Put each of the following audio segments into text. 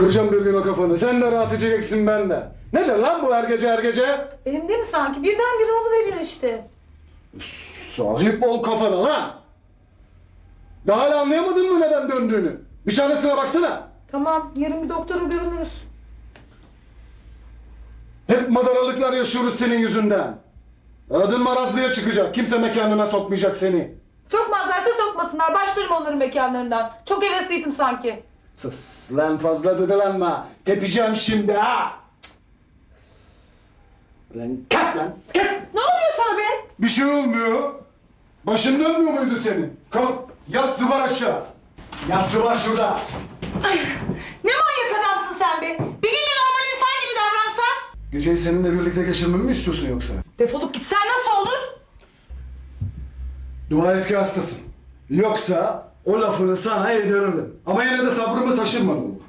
Kıracağım bir gün o kafanı. Sen de rahat edeceksin ben de. Nedir lan bu her gece her gece? Benim değil mi sanki? Birdenbire veriyor işte. Sahip ol kafana lan. Daha hala anlayamadın mı neden döndüğünü? Bir çaresine baksana. Tamam, yarın bir doktora görünürüz. Hep madaralıklar yaşıyoruz senin yüzünden. Adın marazlıya çıkacak. Kimse mekanına sokmayacak seni. Sokmazlarsa sokmasınlar. Başlarım onların mekanlarından. Çok hevesliydim sanki. Sus lan fazla dıdılanma. Tepeceğim şimdi ha. Lan kalk lan kalk. Ne oluyor sana be? Bir şey olmuyor. Başın dönmüyor muydu senin? Kalk yat zıbar aşağı. Yat zıbar şurada. Ay, ne manyak adamsın sen be. Bir gün de normal insan gibi davransan. Geceyi seninle birlikte geçirmemi mi istiyorsun yoksa? Defolup gitsen nasıl olur? Dua et ki hastasın. Yoksa o lafını sana yedirirdim. Ama yine de sabrımı taşırma ne olur.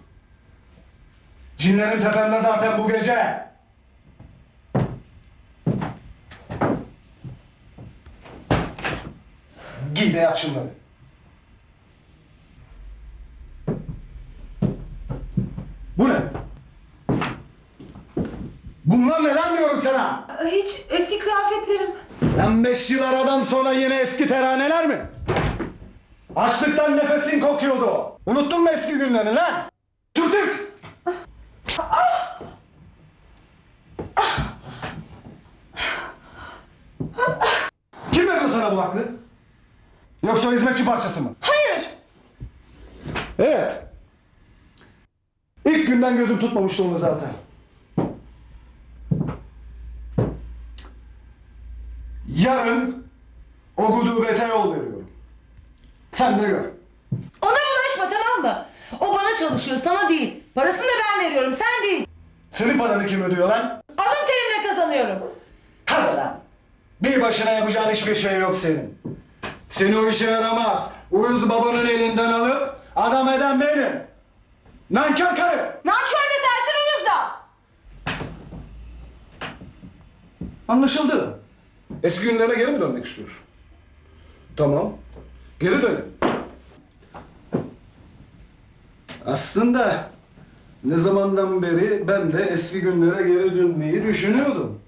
Cinlerin tepemde zaten bu gece. Giy de yat şunları. Bu ne? Bunlar neler diyorum sana? Hiç eski kıyafetlerim. Lan beş yıl aradan sonra yine eski teraneler mi? Açlıktan nefesin kokuyordu. Unuttun mu eski günlerini lan? Türtük! Kim verdi sana bu aklı? Yoksa hizmetçi parçası mı? Hayır. Evet. İlk günden gözüm tutmamıştı onu zaten. Yarın o gudubete yol veriyorum. Sen de gör. Ona bulaşma tamam mı? O bana çalışıyor, sana değil. Parasını da ben veriyorum, sen değil. Senin paranı kim ödüyor lan? Alın terimle kazanıyorum. Hadi lan. Bir başına yapacağın hiçbir şey yok senin. Seni o işe yaramaz. Uyuz babanın elinden alıp adam eden benim. Nankör karı. Nankör de sensin uyuz da. Anlaşıldı. Eski günlerine geri mi dönmek istiyorsun? Tamam. Geri dönelim. Aslında ne zamandan beri ben de eski günlere geri dönmeyi düşünüyordum.